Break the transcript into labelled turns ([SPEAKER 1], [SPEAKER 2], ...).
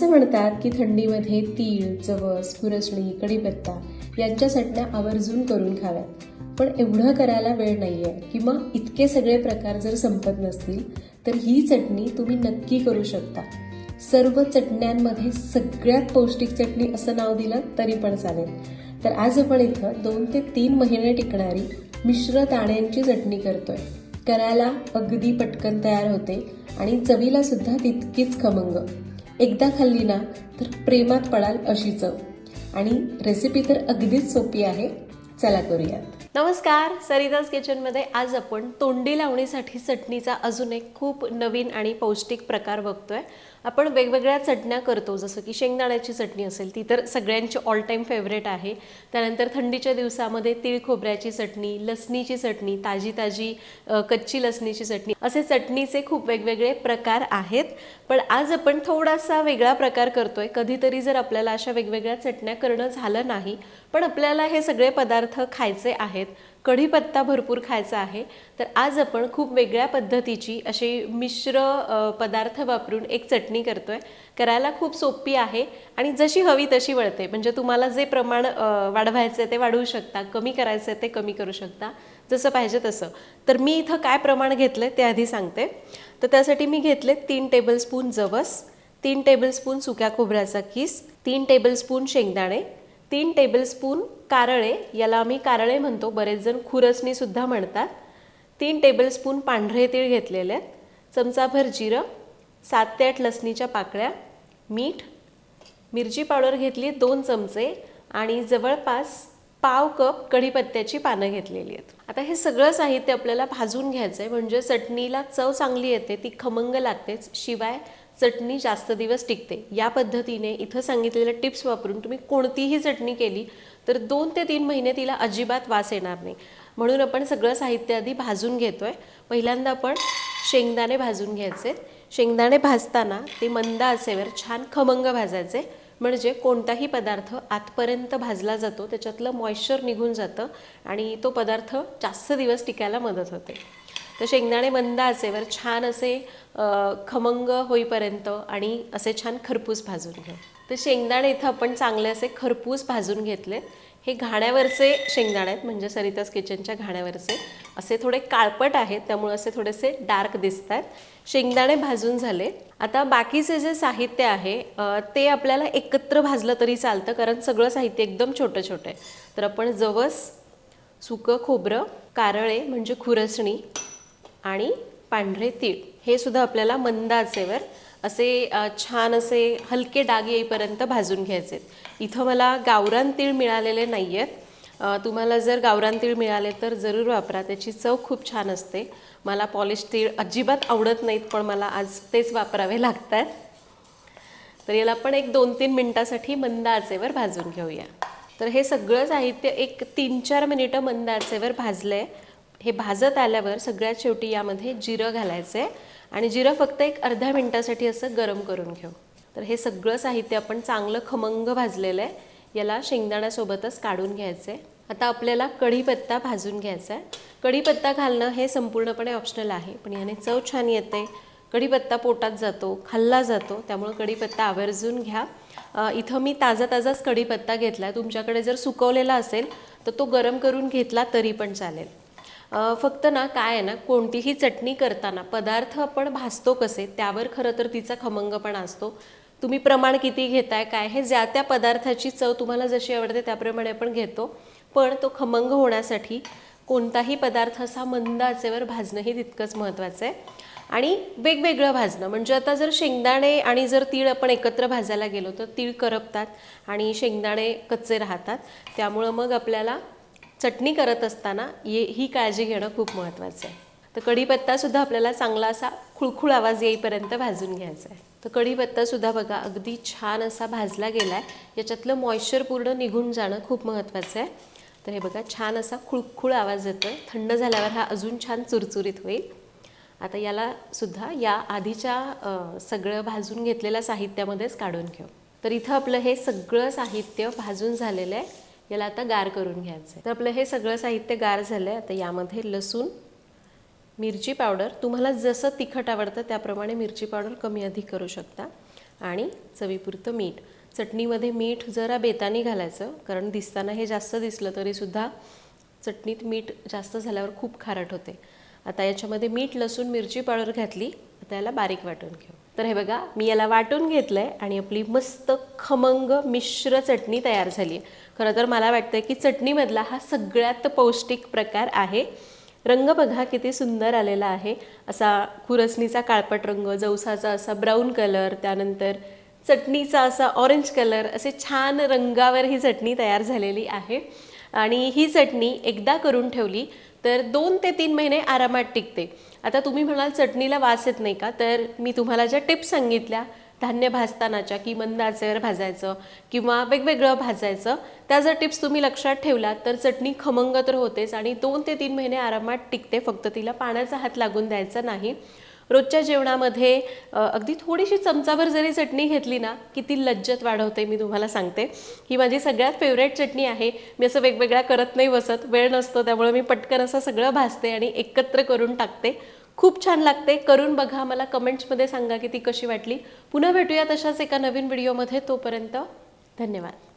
[SPEAKER 1] असं म्हणतात की थंडीमध्ये तीळ जवस खुरसणी कढीपत्ता यांच्या चटण्या आवर्जून करून खाव्यात. पण एवढं करायला वेळ नाही आहे किंवा इतके सगळे प्रकार जर संपत नसतील तर ही चटणी तुम्ही नक्की करू शकता. सर्व चटण्यांमध्ये सगळ्यात पौष्टिक चटणी असं नाव दिलं तरी पण चालेल. तर आज आपण इथं दोन ते तीन महिने टिकणारी मिश्र दाण्यांची चटणी करतोय. करायला अगदी पटकन तयार होते आणि चवीला सुद्धा तितकीच खमंग. एकदा खाल्ली ना तर प्रेमात पडाल अशी चव आणि रेसिपी तर अगदीच सोपी आहे. चला करूयात.
[SPEAKER 2] नमस्कार. सरिताज किचनमध्ये आज आपण तोंडी लावणीसाठी चटणीचा अजून एक खूप नवीन आणि पौष्टिक प्रकार बघतोय. आपण वेगवेगळ्या चटण्या करतो जसं की शेंगदाण्याची चटणी असेल ती तर सगळ्यांची ऑल टाईम फेवरेट आहे. त्यानंतर थंडीच्या दिवसामध्ये तिळ खोबऱ्याची चटणी लसणीची चटणी ताजी ताजी कच्ची लसणीची चटणी असे चटणीचे खूप वेगवेगळे प्रकार आहेत. पण आज आपण थोडासा वेगळा प्रकार करतोय. कधीतरी जर आपल्याला अशा वेगवेगळ्या चटण्या करणं झालं नाही पण आपल्याला हे सगळे पदार्थ खायचे आहेत कढीपत्ता भरपूर खायचा आहे. तर आज आपण खूप वेगळ्या पद्धतीची अशी मिश्र पदार्थ वापरून एक चटणी करतोय. करायला खूप सोपी आहे आणि जशी हवी तशी वळते. म्हणजे तुम्हाला जे प्रमाण वाढवायचं आहे ते वाढवू शकता. कमी करायचं आहे ते कमी करू शकता. जसं पाहिजे तसं. तर मी इथं काय प्रमाण घेतलं आहे ते आधी सांगते. तर त्यासाठी मी घेतले तीन टेबलस्पून जवस तीन टेबलस्पून सुक्या खोबऱ्याचा किस तीन टेबलस्पून शेंगदाणे तीन टेबलस्पून कारळे याला आम्ही कारळे म्हणतो बरेच जण खुरसणीसुद्धा म्हणतात. तीन टेबलस्पून पांढरे तीळ घेतलेले आहेत. चमचाभर जिरं सात ते आठ लसणीच्या पाकळ्या मीठ मिरची पावडर घेतली दोन चमचे आणि जवळपास पाव कप कढीपत्त्याची पानं घेतलेली आहेत. आता हे सगळं साहित्य आपल्याला भाजून घ्यायचं आहे म्हणजे चटणीला चव चांगली येते ती खमंग लागतेच शिवाय चटणी जास्त दिवस टिकते. या पद्धतीने इथं सांगितलेल्या टिप्स वापरून तुम्ही कोणतीही चटणी केली तर दोन ते तीन महिने तिला अजिबात वास येणार नाही. म्हणून आपण सगळं साहित्य आधी भाजून घेतो आहे पहिल्यांदा आपण शेंगदाणे भाजून घ्यायचे. शेंगदाणे भाजताना ते मंद असेवर छान खमंग भाजायचे. म्हणजे कोणताही पदार्थ आतपर्यंत भाजला जातो त्याच्यातलं मॉइश्चर निघून जातं आणि तो पदार्थ जास्त दिवस टिकायला मदत होते. तर शेंगदाणे मंद आचेवर छान असे खमंग होईपर्यंत आणि असे छान खरपूस भाजून घ्या. तर शेंगदाणे इथं आपण चांगले असे खरपूस भाजून घेतलेत हे घाण्यावरचे शेंगदाणे आहेत म्हणजे सरितास किचनच्या घाण्यावरचे. असे थोडे काळपट आहेत त्यामुळे असे थोडेसे डार्क दिसत आहेत शेंगदाणे भाजून झाले. आता बाकीचे जे साहित्य आहे ते आपल्याला एकत्र भाजलं तरी चालतं कारण सगळं साहित्य एकदम छोटं छोटं आहे. तर आपण जवस सुकं खोबरं कारळे म्हणजे खुरसणी आणि पांढरे तीळ. हे सुद्धा आपल्याला मंद आचेवर असे छान असे हलके डाग येईपर्यंत भाजून घ्यायचे. इथं मला गावरान तीळ मिळालेले नाही आहेत तुम्हाला जर गावरान तीळ मिळाले तर जरूर वापरा. त्याची चव खूप छान असते. मला पॉलिश तीळ अजिबात आवडत नाहीत पण मला आज तेच वापरावे लागतात. तर याला आपण एक दोन तीन मिनटासाठी मंद आचेवर भाजून घेऊया. तर हे सगळं साहित्य एक तीन चार मिनिटं मंद आचेवर आहे हे भाजत आल्यावर सगळ्यात शेवटी यामध्ये जिरं घालायचं आहे आणि जिरं फक्त एक अर्ध्या मिनटासाठी असं गरम करून घेऊ. तर हे सगळं साहित्य आपण चांगलं खमंग भाजलेलं आहे. याला शेंगदाण्यासोबतच काढून घ्यायचं आहे आता आपल्याला कढीपत्ता भाजून घ्यायचा आहे कढीपत्ता घालणं हे संपूर्णपणे ऑप्शनल आहे. पण याने चव छान येते. कढीपत्ता पोटात जातो खाल्ला जातो. त्यामुळं कढीपत्ता आवर्जून घ्या. इथं मी ताजा ताजाच कढीपत्ता घेतला आहे तुमच्याकडे जर सुकवलेला असेल तर तो गरम करून घेतला तरी पण चालेल. फक्त ना काय आहे ना कोणतीही चटणी करताना पदार्थ आपण भाजतो कसे त्यावर खरं तर तिचा खमंगपणा असतो. तुम्ही प्रमाण किती घेताय काय हे ज्या त्या पदार्थाची चव तुम्हाला जशी आवडते त्याप्रमाणे आपण घेतो. पण तो खमंग होण्यासाठी कोणताही पदार्थ असा मंद आचेवर भाजणंही तितकंच महत्त्वाचं आहे. आणि वेगवेगळं भाजणं म्हणजे आता जर शेंगदाणे आणि जर तीळ आपण एकत्र भाजायला गेलो तर तीळ करपतात आणि शेंगदाणे कच्चे राहतात. त्यामुळं मग आपल्याला चटणी करत असताना ये ही काळजी घेणं खूप महत्त्वाचं आहे. तर कढीपत्तासुद्धा आपल्याला चांगला असा खुळखुळ आवाज येईपर्यंत भाजून घ्यायचा आहे. तर कढीपत्तासुद्धा बघा अगदी छान असा भाजला गेला आहे याच्यातलं मॉइश्चर पूर्ण निघून जाणं खूप महत्त्वाचं आहे. तर हे बघा छान असा खुळखुळ आवाज येतो थंड झाल्यावर हा अजून छान चुरचुरीत होईल. आता यालासुद्धा या आधीच्या सगळं भाजून घेतलेल्या साहित्यामध्येच काढून घेऊ. तर इथं आपलं हे सगळं साहित्य भाजून झालेलं आहे. याला आता गार करून घ्यायचं आहे तर आपलं हे सगळं साहित्य गार झालं आहे आता यामध्ये लसूण मिरची पावडर. तुम्हाला जसं तिखट आवडतं त्याप्रमाणे मिरची पावडर कमी अधिक करू शकता. आणि चवीपुरतं मीठ. चटणीमध्ये मीठ जरा बेतानी घालायचं कारण दिसताना हे जास्त दिसलं तरीसुद्धा चटणीत मीठ जास्त झाल्यावर खूप खारट होते. आता याच्यामध्ये मीठ लसूण मिरची पावडर घातली आता याला बारीक वाटून घेऊ. तर हे बघा मी याला वाटून घेतलं आहे आणि आपली मस्त खमंग मिश्र चटणी तयार झाली आहे. खरं तर मला वाटतं की चटणीमधला हा सगळ्यात पौष्टिक प्रकार आहे. रंग बघा किती सुंदर आलेला आहे. असा खुरसणीचा काळपट रंग जवसाचा असा ब्राऊन कलर त्यानंतर चटणीचा असा ऑरेंज कलर असे छान रंगावर ही चटणी तयार झालेली आहे. आणि ही चटणी एकदा करून ठेवली तर दोन ते तीन महिने आरामात टिकते. आता तुम्ही म्हणाल चटणीला वास येत नाही का? तर मी तुम्हाला ज्या टिप्स सांगितल्या धान्य भाजतानाच्या की मंद आचेवर भाजायचं किंवा वेगवेगळं भाजायचं त्या जर टिप्स तुम्ही लक्षात ठेवलात तर चटणी खमंग तर होतेच आणि दोन ते तीन महिने आरामात टिकते फक्त तिला पाण्याचा हात लागून द्यायचा नाही. रोजच्या जेवणामध्ये अगदी थोडीशी चमचाभर जरी चटणी घेतली ना किती लज्जत वाढवते मी तुम्हाला सांगते. ही माझी सगळ्यात फेवरेट चटणी आहे. मी असं वेगवेगळ्या करत नाही बसत वेळ नसतो त्यामुळे मी पटकन असं सगळं भाजते आणि एकत्र करून टाकते. खूप छान लागते. करून बघा मला कमेंट्समध्ये सांगा की ती कशी वाटली. पुन्हा भेटूया तशाच एका नवीन व्हिडिओमध्ये तोपर्यंत धन्यवाद.